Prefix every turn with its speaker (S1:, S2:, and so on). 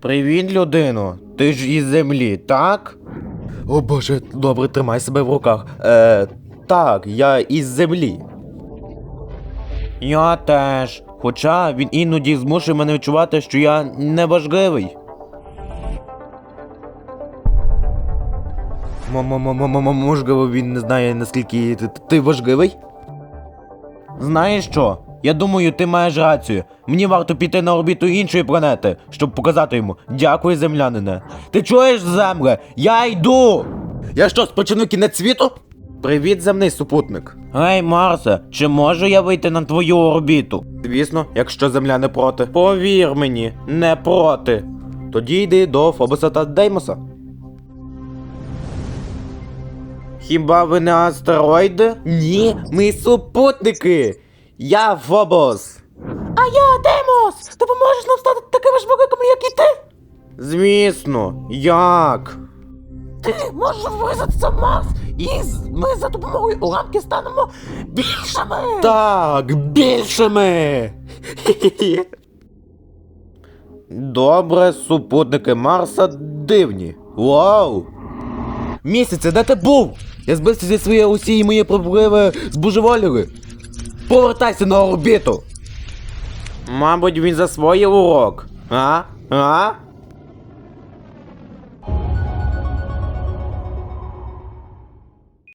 S1: Привіт, людино. Ти ж із землі, так? О боже, добре, тримай себе в руках. Е, так, я із землі. Я теж. Хоча він іноді змушує мене відчувати, що я неважливий. Можливо, він не знає, наскільки ти, ти важливий? Знаєш що? Я думаю, ти маєш рацію. Мені варто піти на орбіту іншої планети, щоб показати йому. Дякую, землянине. Ти чуєш, земле? Я йду! Я що, спочину кінець світу? Привіт, земний супутник. Гей, Марсе, чи можу я вийти на твою орбіту? Звісно, якщо земля не проти. Повір мені, не проти. Тоді йди до Фобоса та Деймоса. Хіба ви не астероїди? Ні, ми супутники. Я Фобос. А я Демос. Допоможеш нам стати такими ж великими, як і ти? Звісно, як? Ти можеш врізатися в Марс, і ми за допомогою уламки станемо більшими. Так, більшими. Добре, супутники Марса дивні. Вау! Місяце, де ти був? Я збився зі своєї усі і мої проблеми збожеволіли. Повертайся на орбіту. Мабуть, він засвоїв урок. А? А?